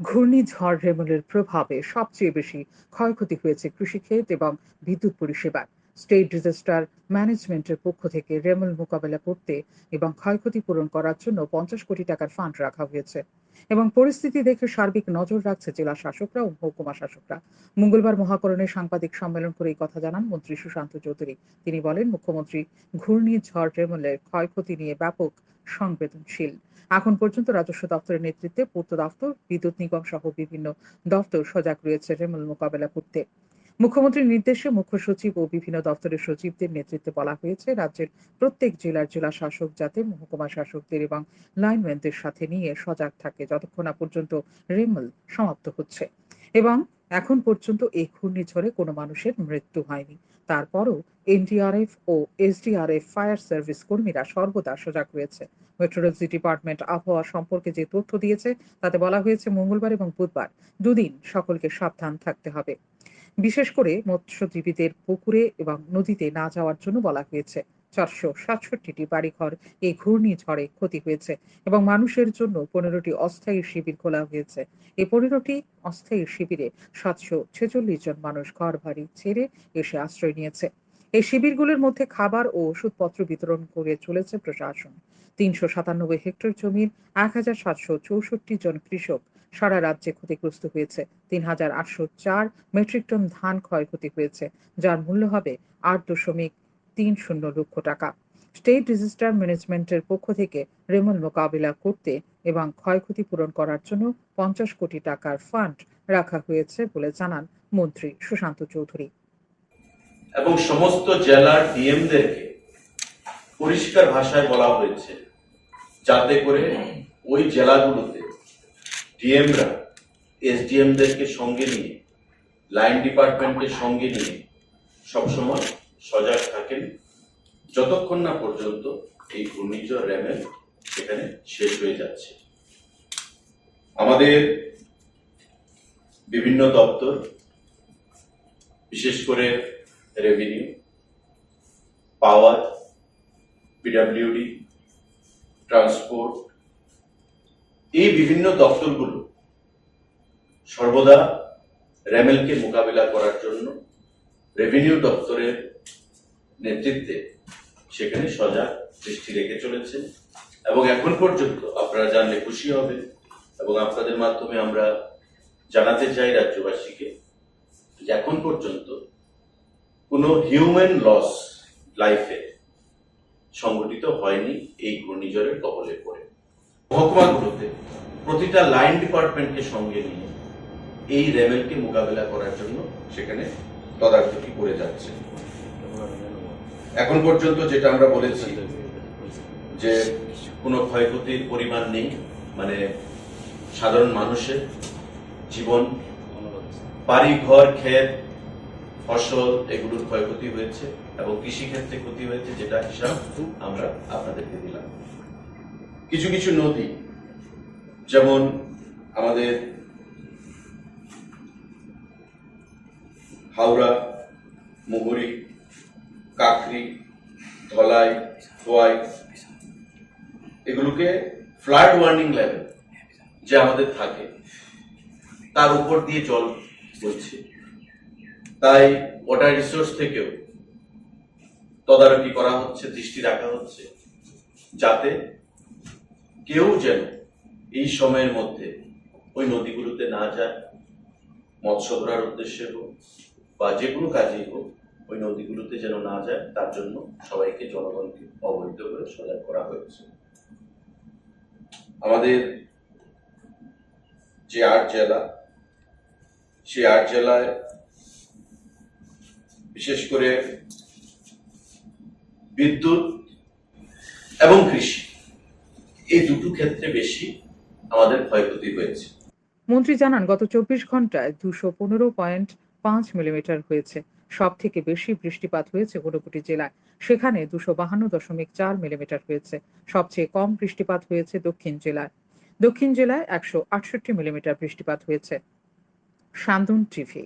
ঘূর্ণিঝড় রেমলের প্রভাবে সবচেয়ে বেশি ক্ষয়ক্ষতি হয়েছে কৃষিক্ষেত এবং বিদ্যুৎ পরিষেবার। স্টেট ডিজাস্টার ম্যানেজমেন্টের পক্ষ থেকে রেমল মোকাবেলা করতে এবং ক্ষয়ক্ষতি পূরণ করার জন্য পঞ্চাশ কোটি টাকার ফান্ড রাখা হয়েছে। এবং পরিস্থিতি দেখে সার্বিক নজর রাখছে জেলা শাসকরা ও মহকুমা শাসকরা। মঙ্গলবার মহাকরণে সাংবাদিক সম্মেলন করে এই কথা জানান মন্ত্রী সুশান্ত চৌধুরী। তিনি বলেন, মুখ্যমন্ত্রী ঘূর্ণিঝড় রেমলের ক্ষয়ক্ষতি নিয়ে ব্যাপক সংবেদনশীল। এখন পর্যন্ত রাজস্ব দপ্তরের নেতৃত্বে পূর্ত দপ্তর, বিদ্যুৎ নিগম সহ বিভিন্ন দপ্তর সজাগ রয়েছে রেমল মোকাবেলা করতে। মুখ্যমন্ত্রীর নির্দেশে মুখ্য সচিব ও বিভিন্ন দপ্তরের সচিবদের নেতৃত্বে বলা হয়েছে, রাজ্যের প্রত্যেক জেলার জেলা শাসক যাতে মহকুমা শাসকদের এবং লাইনম্যানদের সাথে নিয়ে সজাগ থাকে যতক্ষণ না পর্যন্ত রেমল সমাপ্ত হচ্ছে। এবং এখন পর্যন্ত এই ঘূর্ণিঝড়ে কোনো মানুষের মৃত্যু হয়নি। তারপরও এনডিআরএফ ও এসডিআরএফ ফায়ার সার্ভিস কর্মীরা সর্বদা সজাগ রয়েছে। মেট্রোলজি ডিপার্টমেন্ট আবহাওয়া সম্পর্কে যে তথ্য দিয়েছে, তাতে বলা হয়েছে মঙ্গলবার এবং বুধবার দুদিন সকলকে সাবধান থাকতে হবে। বিশেষ করে মৎস্যজীবীদের পুকুরে এবং নদীতে না যাওয়ার জন্য বলা হয়েছে। চারশো সাতষট্টিটি বাড়িঘর এই ঘূর্ণিঝড়ে ক্ষতি হয়েছে এবং মানুষের জন্য পনেরোটি অস্থায়ী শিবির খোলা হয়েছে। এই পনেরোটি অস্থায়ী শিবিরে সাতশো ছেচল্লিশ জন মানুষ ঘর বাড়ি ছেড়ে এসে আশ্রয় নিয়েছে। এই শিবিরগুলোর মধ্যে খাবার ও ওষুধপত্র বিতরণ করে চলেছে প্রশাসন। তিনশো সাতানব্বই হেক্টর জমির এক হাজার সাতশো চৌষট্টি জন কৃষক সারা রাজ্যে ক্ষতিগ্রস্ত হয়েছে। তিন হাজার আটশো চার মেট্রিক টন ধান ক্ষয়ক্ষতি হয়েছে, যার মূল্য হবে আট দশমিক তিন শূন্য লক্ষ টাকা। স্টেট ডিজাস্টার ম্যানেজমেন্টের পক্ষ থেকে রেমল মোকাবিলা করতে এবং ক্ষয়ক্ষতি পূরণ করার জন্য পঞ্চাশ কোটি টাকার ফান্ড রাখা হয়েছে বলে জানান মন্ত্রী সুশান্ত চৌধুরী। এবং সমস্ত জেলার ডিএমদেরকে পরিষ্কার ভাষায় বলা হয়েছে, যাতে করে ওই জেলাগুলোতে ডিএমরা এসডিএমদেরকে সঙ্গে নিয়ে লাইন ডিপার্টমেন্টের সঙ্গে নিয়ে সবসময় সজাগ থাকেন। যতক্ষণ না পর্যন্ত এই ঘূর্ণিঝড় র্যামেল সেখানে শেষ হয়ে যাচ্ছে। আমাদের বিভিন্ন দপ্তর, বিশেষ করে রেভিনিউ পাওয়ার পিডাব্লিউডি ট্রান্সপোর্ট এই বিভিন্ন দপ্তরগুলো সর্বদা র্যামেলকে মোকাবিলা করার জন্য রেভিনিউ দপ্তরের নেতৃত্বে সেখানে সজাগ দৃষ্টি রেখে চলেছে। এবং এখন পর্যন্ত আপনারা জানলে খুশি হবে এবং আপনাদের মাধ্যমে আমরা জানাতে চাই রাজ্যবাসীকে যে এখন পর্যন্ত কোনো হিউম্যান লস লাইফে সংগঠিত হয়নি এই ঘূর্ণিঝড়ের কবলে পড়ে। মহকুমাগুলোতে প্রতিটা লাইন ডিপার্টমেন্টকে সঙ্গে নিয়ে এই রেমেলকে মোকাবেলা করার জন্য সেখানে তদারকি করে যাচ্ছে। এখন পর্যন্ত যেটা আমরা বলেছি যে কোনো ক্ষয়ক্ষতির পরিমাণ নেই মানে সাধারণ মানুষের জীবন বাড়ি ঘর ক্ষেত, ফসল এগুলোর ক্ষয়ক্ষতি হয়েছে এবং কৃষিক্ষেত্রে ক্ষতি হয়েছে, যেটা হিসাব আমরা আপনাদেরকে দিলাম। কিছু কিছু নদী, যেমন আমাদের হাওড়া, মুহুরি কাকরি ধলাই খোয়াই এগুলোকে ফ্লাড ওয়ার্নিং লেভেল যে আমাদের থাকে, তার উপর দিয়ে জল বইছে। তাই ওয়াটার রিসোর্স থেকেও তদারকি করা হচ্ছে, দৃষ্টি রাখা হচ্ছে, যাতে কেউ যেন এই সময়ের মধ্যে ওই নদীগুলোতে না যায় মৎস্য ধরার উদ্দেশ্যে হোক বা যে কোনো কাজেই হোক, ওই নদীগুলোতে যেন না যায়, তার জন্য সবাইকে জনগণকে অবহিত করে সজাগ করা হয়েছে। আমাদের যে আট জেলা, সেই আট জেলায় বিশেষ করে বিদ্যুৎ এবং কৃষি। এই দুটো ক্ষেত্রে বেশি আমাদের ক্ষয়ক্ষতি হয়েছে। মন্ত্রী জানান, গত চব্বিশ ঘন্টায় দুশো পনেরো পয়েন্ট পাঁচ মিলিমিটার হয়েছে। সব থেকে বেশি বৃষ্টিপাত হয়েছে ঊনকোটি জেলায়। সেখানে দুশো বাহান্ন দশমিক চার মিলিমিটার হয়েছে। সবচেয়ে কম বৃষ্টিপাত হয়েছে দক্ষিণ জেলায়। দক্ষিণ জেলায় একশো আটষট্টি মিলিমিটার বৃষ্টিপাত হয়েছে। সান্দুন টিভি।